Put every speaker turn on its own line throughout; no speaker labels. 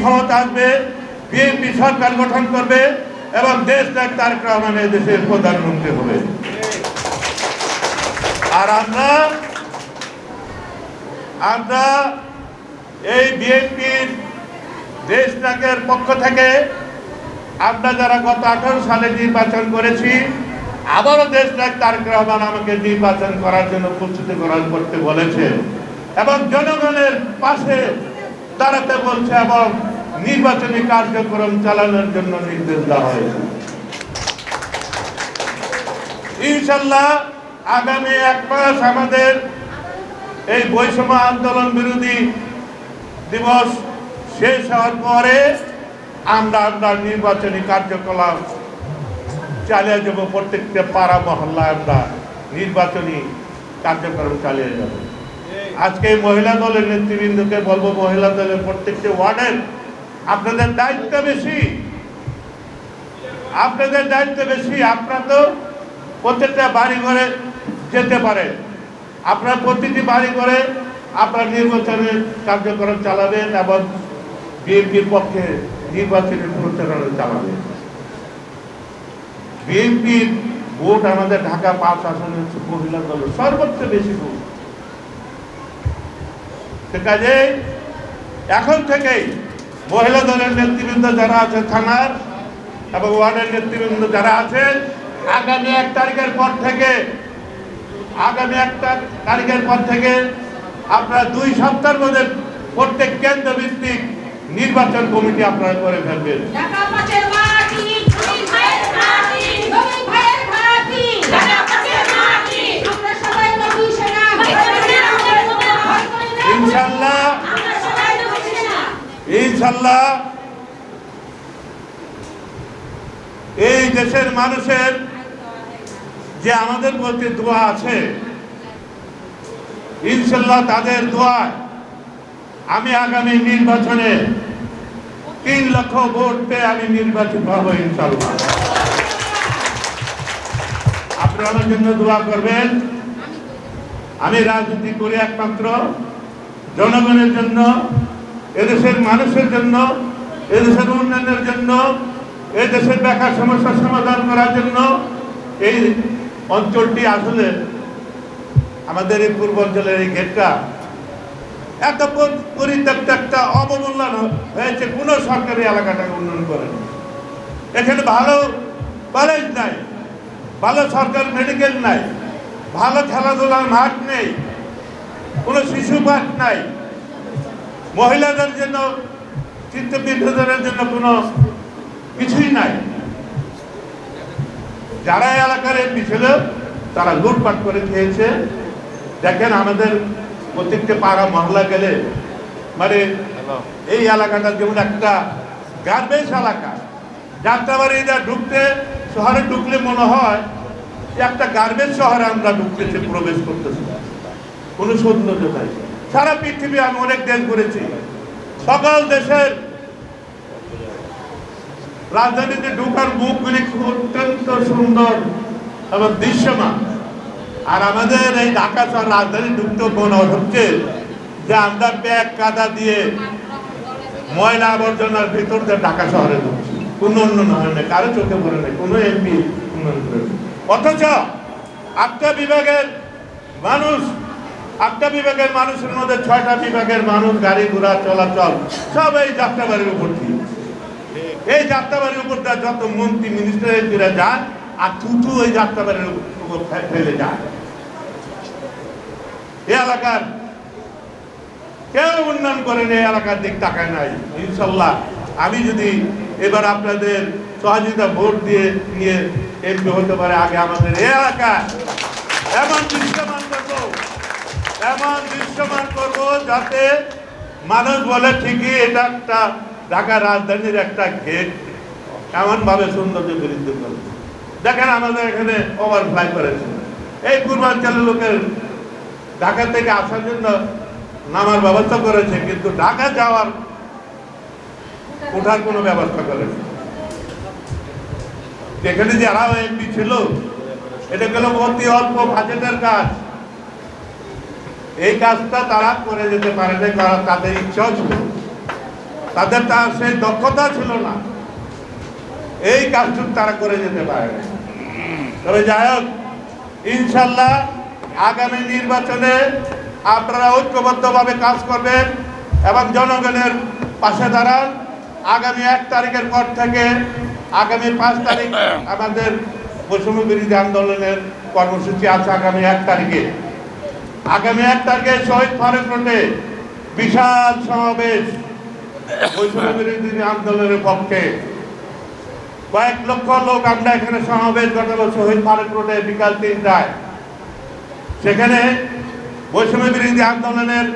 ক্ষমতা আসবে, বিএনপি সরকার গঠন করবে এবং দেশ ত্যাগ তারেক রহমানের দেশের প্রধানমন্ত্রী হবে। আর আমরা আমরা এই বিএনপির দেশ ত্যাগের পক্ষ থেকে আমরা যারা গত আঠারো সালে নির্বাচন করেছি, আবারও দেশ ত্যাগ তারেক রহমান আমাকে নির্বাচন করার জন্য প্রস্তুতি গ্রহণ করতে বলেছে এবং জনগণের পাশে দাঁড়াতে বলছে এবং নির্বাচনী কার্যক্রম চালানোর জন্য নির্দেশ দেওয়া হয়েছে। ইনশাল্লাহ আগামী এক মাস আমাদের এই বৈষম্য আন্দোলন বিরোধী দিবস শেষ হওয়ার পরে আমরা আমরা নির্বাচনী কার্যকলাপ চালিয়ে যাব প্রত্যেকটা পাড়া মহল্লায় আমরা নির্বাচনী কার্যক্রম চালিয়ে যাব। আজকে মহিলা দলের নেতৃবৃন্দকে বলব, মহিলা দলের প্রত্যেকটি ওয়ার্ডের আপনাদের দায়িত্ব বেশি। আপনাদের দায়িত্ব বেশি, আপনারা তো প্রত্যেকটা বাড়ি ঘরে যেতে পারে আপনারা প্রতিটি বাড়ি ঘরে আপনার নির্বাচনের কার্যক্রম চালাবেন এবং বিএনপির পক্ষে নির্বাচনী প্রচারণা চালাবেন। বিএনপির ভোট আমাদের ঢাকা পাঁচ আসনে মহিলা দল, সর্বোচ্চ বেশি ভোট। সে কাজে এখন থেকেই মহিলা দলের নেতৃবৃন্দ যারা আছে থানার এবং ওয়ার্ডের নেতৃবৃন্দ যারা আছেন আগামী এক তারিখের পর থেকে, আগামী এক তারিখের পর থেকে আপনারা দুই সপ্তাহের মধ্যে প্রত্যেক কেন্দ্র ভিত্তিক নির্বাচন কমিটি আপনারা করে ফেলবেন। ইনশাল্লাহ এই দেশের মানুষের যে আমাদের প্রতি দোয়া আছে ইনশাল্লাহ তাদের দোয়ায় আমি আগামী নির্বাচনে তিন লক্ষ ভোট পেয়ে আমি নির্বাচিত হব ইনশাল্লাহ আপনি আমার জন্য দোয়া করবেন। আমি রাজনীতি করি একমাত্র। জনগণের জন্য এদেশের মানুষের জন্য, এদেশের উন্নয়নের জন্য এই দেশের বেকার সমস্যার সমাধান করার জন্য এই অঞ্চলটি আসলে আমাদের এই পূর্বাঞ্চলের এই গেটটা এত পর- পরিত্যক্ত একটা অবমূল্যায়ন হয়েছে, কোনো সরকারি এলাকাটাকে উন্নয়ন করেন। এখানে ভালো কলেজ নাই, ভালো সরকার মেডিকেল নাই, ভালো খেলাধুলার মাঠ নেই, কোনো শিশু পার্ক নাই। মহিলাদের জন্য চিত্ত বিনোদনের জন্য কোনো কিছুই নাই। যারা এলাকার এমপি ছিল তারা লুটপাট করে খেয়েছে। দেখেন আমাদের প্রত্যেকটা পাড়া মহল্লা গেলে মানে এই এলাকাটা যেমন একটা গার্বেজ এলাকা। যাত্রাবাড়ি যা ঢুকতে শহরে ঢুকলে মনে হয় যে একটা গার্বেজ শহরে আমরা ঢুকতেছি প্রবেশ করতেছি। কোনো সৌন্দর্য নাই। সারা পৃথিবী আমি অনেক দেশ ঘুরেছি। সকল দেশের রাজধানীতে ঢুকার মুখগুলি অত্যন্ত সুন্দর এবং দৃশ্যমান। আর আমাদের এই ঢাকা শহর রাজধানী ঢুকতে মনে হচ্ছে? যে আমরা ব্যাগ কাদা দিয়ে ময়লা আবর্জনার ভিতর দিয়ে ঢাকা শহরে ঢুকছি। কোনো উন্নয়ন হয় না কারও চোখে পড়ে নেই, কোনো এমপি অথচ আটটা বিভাগের মানুষ আটটা বিভাগের মানুষের মধ্যে ছয়টা বিভাগের মানুষ গাড়ি ঘোড়া চলাচল, সব এই যাত্রাবাড়ির উপর দিয়ে। এই যাত্রাবাড়ির উপর যত মন্ত্রী মিনিস্টার যায় আর থুতু ওই যাত্রাবাড়ির উপর ফেলে যায়। এই এলাকার কেউ উন্নয়ন করেন এই এলাকার দিক তাকায় নাই, ইনশাল্লাহ। আমি যদি এবার আপনাদের সহযোগিতা ভোট দিয়ে, নিয়ে এমপি হতে পারে, আগে আমাদের এই এলাকায় এমন দৃশ্যমান এমন দৃশ্যমান করব যাতে মানুষ বলে ঠিকই এটা একটা ঢাকা রাজধানীর একটা গেট এমন ভাবে সৌন্দর্য বৃদ্ধি করবে দেখেন আমাদের এখানে ওভারফ্লাই করেছে। এই পূর্বাঞ্চলের লোকের ঢাকা থেকে আসার জন্য নামার ব্যবস্থা করেছে, কিন্তু ঢাকা যাওয়ার ওঠার কোনো ব্যবস্থা করেনি যেখানে যারা এমপি ছিল, এটা গেল অতি অল্প বাজেটের কাজ। এই কাজটা তারা করে যেতে পারে না কারণ তাদের ইচ্ছাও ছিল। তাদের তার সেই দক্ষতা ছিল না। এই কাজটুকু তারা করে যেতে পারে তবে যাই হোক ইনশাল্লাহ আগামী নির্বাচনে আপনারা ঐক্যবদ্ধভাবে কাজ করবেন এবং জনগণের পাশে দাঁড়ান। আগামী এক তারিখের পর থেকে আগামী পাঁচ তারিখ আমাদের বৈষম্য বিরোধী আন্দোলনের কর্মসূচি আছে আগামী এক তারিখে। আগামী এক তারিখে শহীদ ফারুক রোডে বিশাল সমাবেশ। বৈষম্য বিরোধী আন্দোলনের পক্ষে। কয়েক লক্ষ লোক আমরা এখানে সমাবেশ ঘটাবো শহীদ ফারুক রোডে বিকাল তিনটায়। সেখানে বৈষম্য বিরোধী আন্দোলনের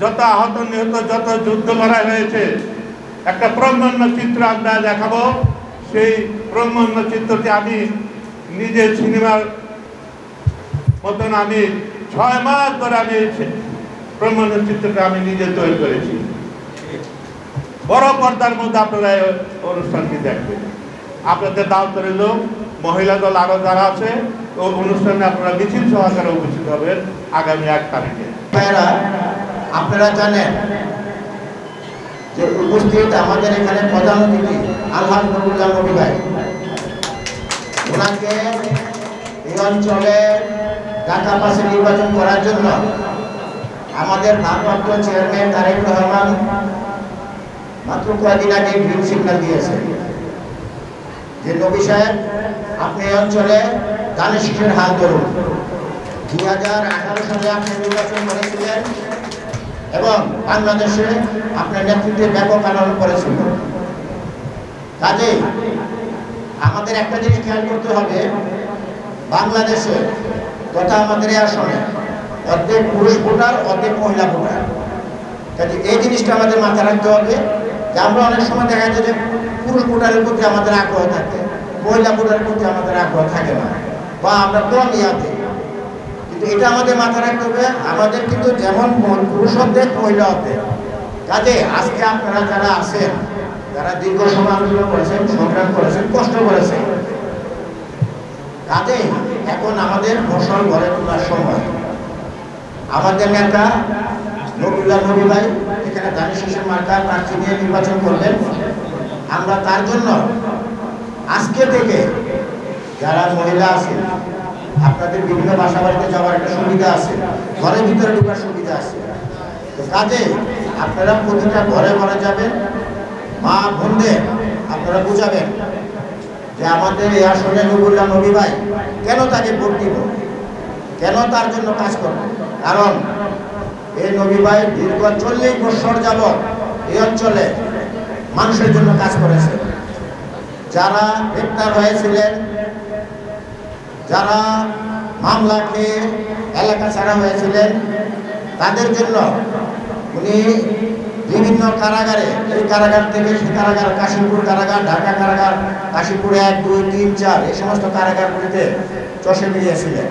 যত আহত, নিহত, যত যুদ্ধ লড়াই হয়েছে, একটা প্রমাণ্য চিত্র আমরা দেখাবো। সেই প্রমাণ্য চিত্রটি আমি নিজের সিনেমার মতন আমি ছয় মাস ধরে আমি সে- চিত্রটা আমি নিজে তৈরি করেছি। বড় পর্দার মধ্যে আপনারা অনুষ্ঠানটি দেখবেন। আপনাদের দাওয়াত রইল মহিলা দল আরও যারা আছে, ও অনুষ্ঠানে আপনারা মিছিল সহকারে উপস্থিত হবেন আগামী এক তারিখে।
আপনারা জানেন যে উপস্থিত আমাদের এখানে প্রধান অতিথি আলহাজ নবুল্লাহ নবী ভাই। ওনাকে এই অঞ্চলে ঢাকা পাশে নির্বাচন করার জন্য আমাদের ভারপ্রাপ্ত চেয়ারম্যান তারেক রহমান মাত্র কয়েকদিন আগে গ্রিন সিগন্যাল দিয়েছে। যে নবী সাহেব, আপনি অঞ্চলে দানের শিখের হাত ধরুন। দুই হাজার আঠারো সালে আপনি নির্বাচন করেছিলেন এবং বাংলাদেশে আপনার নেতৃত্বে ব্যাপক আন্দোলন করেছিল। কাজে আমাদের একটা জিনিস খেয়াল করতে হবে, বাংলাদেশে তথা আমাদের আসনে অর্ধেক পুরুষ ভোটার, অর্ধেক মহিলা ভোটার। কাজে এই জিনিসটা আমাদের মাথায় রাখতে হবে যে আমরা অনেক সময় দেখা যায় যে পুরুষ ভোটারের প্রতি আমাদের আগ্রহ থাকে, মহিলা ভোটারের প্রতি আমাদের আগ্রহ থাকে না, বা আমরা কম ইয়াতে। কিন্তু এটা আমাদের মাথায় রাখতে হবে, আমাদের কিন্তু যেমন পুরুষ অর্ধেক, মহিলা অর্ধেক। কাজে আজকে আপনারা যারা আছেন, যারা দীর্ঘ সময় আলোচনা করেছেন, সংগ্রাম করেছেন, কষ্ট করেছেন, কাজে এখন আমাদের ফসল ঘরে তোলার সময়। আমাদের নেতা নবুল্লাহ নবী ভাই, এখানে দানি শেষের মার্কা প্রার্থী নিয়ে নির্বাচন করলেন, আমরা তার জন্য আজকে থেকে যারা মহিলা আছে আপনাদের বিভিন্ন বাসা বাড়িতে যাওয়ার একটা সুবিধা আছে, ঘরের ভিতরে ঢোকার সুবিধা আছে। তো কাজে আপনারা প্রতিটা ঘরে ঘরে যাবেন, মা বোনদের আপনারা বুঝাবেন। যে আমাদের এই আসনে নবুল্লাহ নবী ভাই কেন তাকে ভোট দিব? কেন তার জন্য কাজ করব? কারণ এই নবী ভাই দীর্ঘ চল্লিশ বছর যাব এই অঞ্চলে মানুষের জন্য কাজ করেছে। যারা গ্রেপ্তার হয়েছিলেন, যারা মামলা খেয়ে এলাকা ছাড়া হয়েছিলেন, তাদের জন্য উনি বিভিন্ন কারাগারে, এই কারাগার থেকে সে কারাগার কাশীপুর কারাগার, ঢাকা কারাগার, কাশীপুর এক, দুই, তিন, চার, এই সমস্ত কারাগারগুলিতে চষে বেরিয়েছিলেন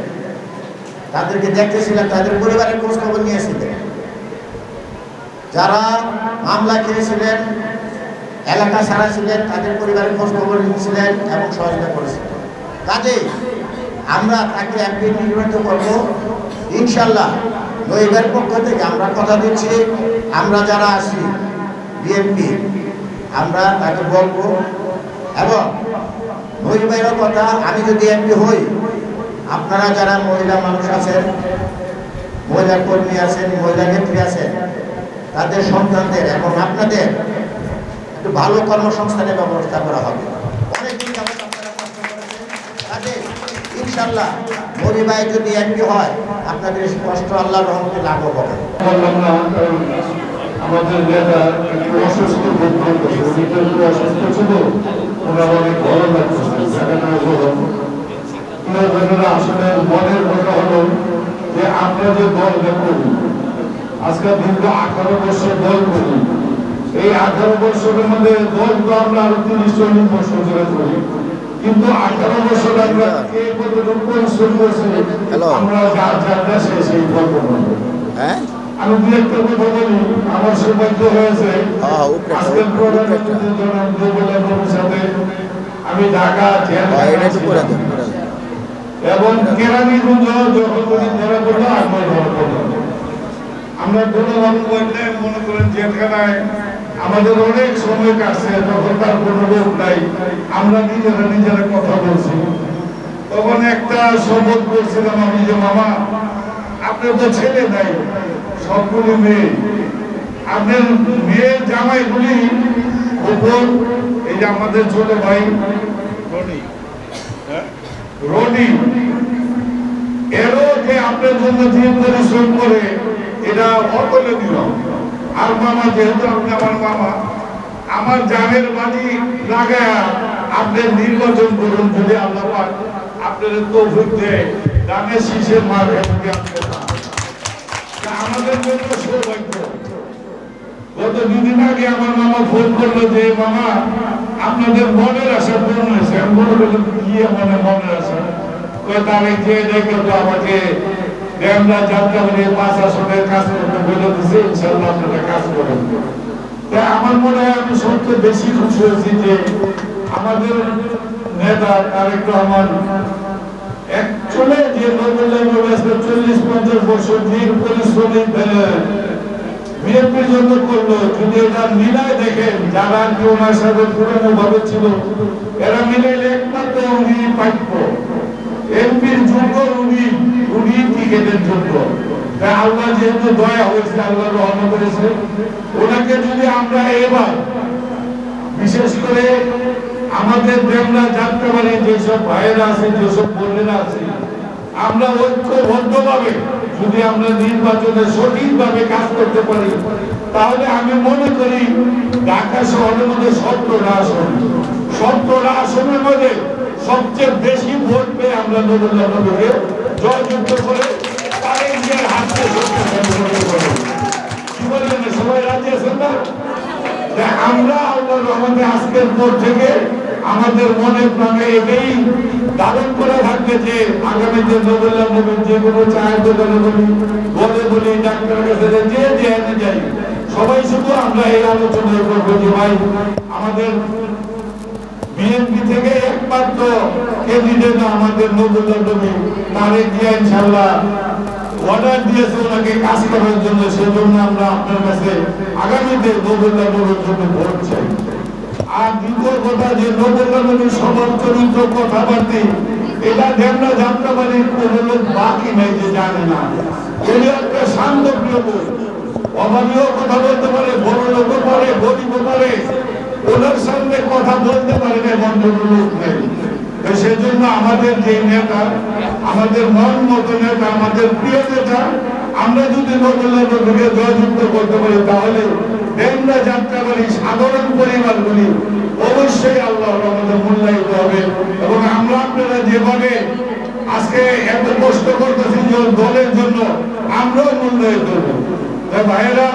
তাদেরকে দেখতেছিলেন, তাদের পরিবারের খোঁজ খবর নিয়েছিলেন। যারা মামলা খেয়েছিলেন, এলাকা ছাড়া ছিলেন তাদের পরিবারের খোঁজ খবর নিয়েছিলেন এবং সহযোগিতা করেছিলেন। কাজেই আমরা তাকে একদিন নির্বাচিত করব। ইনশাল্লাহ নইবের পক্ষ থেকে আমরা কথা দিচ্ছি, আমরা যারা আছি বিএনপি আমরা তাকে বলব। এবং নইবেরও কথা, আমি যদি এমপি হই, আপনারা যারা মহিলা মানুষ আছেন, মহিলা কর্মী আছেন, মহিলা নেত্রী আছেন, তাদের সন্তানদের এবং আপনাদের একটু ভালো কর্মসংস্থানের ব্যবস্থা করা হবে। অনেকদিন ইনশাল্লাহ ভাই যদি এমপি হয়, আপনাদের কষ্ট আল্লাহ রহমতে লাঘব হবে।
আমাদের নেতা একটু অসুস্থ বোধ করতেছে, উনি তো একটু অসুস্থ ছিল, ওনার অনেক ভালো লাগতেছে আসলে মনের কথা হলো যে আমরা যে দলটা করি আজকে দীর্ঘ আঠারো বছর দল করি এই আঠারো বছরের মধ্যে দল তো আমরা আরও তিরিশ চল্লিশ বছর ধরে করি। কিন্তু আঠারো বছর আমরা কে কতটুকু পরিশ্রম করছি আমরা যার যার দেশে সেই গল্প
হ্যাঁ?
আমি দু একটা কথা বলি আমার সৌভাগ্য হয়েছে
হ্যাঁ,
আজকের জনাব দুবুল সাথে আমি ঢাকা
হ্যাঁ,
এবং কেরানীগঞ্জ যখন উনি ধরা পড়ল আমার ধরা পড়ল। আমরা ধন্যবাদ মনে করেন জেলখানায় আমাদের অনেক সময় কাটছে তখন তার কোনো রোগ নাই, আমরা নিজেরা নিজেরা কথা বলছি। তখন একটা শপথ করছিলাম আমি যে, মামা, আপনার তো ছেলে নাই, সবগুলি মেয়ে। আপনার মেয়ের জামাইগুলি খবর এই যে আমাদের ছোট ভাই রনি, এরও যে আপনার জন্য যে পরিশ্রম করে, এটা অতুলনীয়। আর মামা যেহেতু আপনি আমার মামা, আমার জানের বাড়ি লাগায় আপনি নির্বাচন করুন যদি আল্লাহ পাক আপনাদের তৌফিক দেয়। দানের শীষের মার আমাদের জন্য সৌভাগ্য। গত দুদিন আগে আমার মামা ফোন করল যে, মামা, আপনাদের মনের আশা পূরণ হয়েছে। আমি মনে করলাম কি আমার মনের আশা? তাহলে যে দেখে তো আমাকে ড্যামরা যাত্রা পাঁচ আসনের কাজ বলে দিছে ইনশাল্লাহ আপনারা কাজ করেন। তাই আমার মনে হয় আমি সবচেয়ে বেশি খুশি হয়েছি যে আমাদের নেতা তারেক রহমান একচুয়ালি যে চল্লিশ, পঞ্চাশ বছর যে পরিশ্রমী বিএনপির জন্য করল, যদি এটা মিলায় দেখেন, যারা কি ওনার সাথে পুরনো ভাবে ছিল, এরা মিলাইলে একমাত্র উনি প্রাপ্য এমপির যোগ্য উনি উনি টিকেটের যোগ্য আল্লাহ যেহেতু দয়া হয়েছে, আল্লাহ রহমত করেছে, ওনাকে যদি আমরা এবার বিশেষ করে আমাদের দেবনা যাত্রাবাড়ি যেসব ভাইয়েরা আছে যেসব বোনেরা আছে, আমরা ঐক্যবদ্ধভাবে যদি আমরা নির্বাচনে সঠিকভাবে কাজ করতে পারি, তাহলে আমি মনে করি ঢাকা শহরের মধ্যে সত্তরটা আসন সত্তরটা আসনের মধ্যে সবচেয়ে বেশি ভোট পেয়ে আমরা নবুল্লাহ নবীকে জয়যুক্ত করে নিজের পারি কি বললেন সবাই রাজি আছেন না? আমরা আল্লাহ রহমতে আজকের পর থেকে আমাদের মনে প্রাণে এটাই ধারণ করে থাকবে যে আগামীতে নবুল্লাহ নবীর যে কোনো চায়ের দোকানে বলি, বলে বলি, ডাক্তারের কাছে যে যে এনে যাই। সবাই শুধু আমরা এই আলোচনা করব যে ভাই, আমাদের বিএনপি থেকে একমাত্র ক্যান্ডিডেট আমাদের নবুল্লাহ নবী তারে দিয়ে ইনশাল্লাহ অর্ডার দিয়েছে ওনাকে কাজ করার জন্য সেজন্য আমরা আপনার কাছে আগামীতে নবুল্লাহ নবীর জন্য ভোট চাই। আর দ্বিতীয় কথা যে নবুল্লাহ নবীর চরিত্র কথাবার্তি, এটা দেবনা যাত্রাবাড়ির কোনো লোক বাকি নাই যে জানে না। উনি একটা শান্ত প্রিয় লোক। অভাবীয় কথা বলতে পারে, বড় লোকও পারে গরিবও পারে, ওনার সামনে কথা বলতে পারে না লোক নেই। সেজন্য আমাদের যে নেতা, আমাদের মন মতো নেতা, আমাদের প্রিয় নেতা, আমরা যদি নবীকে জয়যুক্ত করতে পারি, তাহলে দেবনা যাত্রাবাড়ি সাধারণ পরিবারগুলি অবশ্যই আল্লাহ আমাদের মূল্যায়িত হবে। এবং আমরা আপনারা যেভাবে আজকে এত কষ্ট করতেছি দলের জন্য আমরাও মূল্যায়িত করব। ভাইয়েরা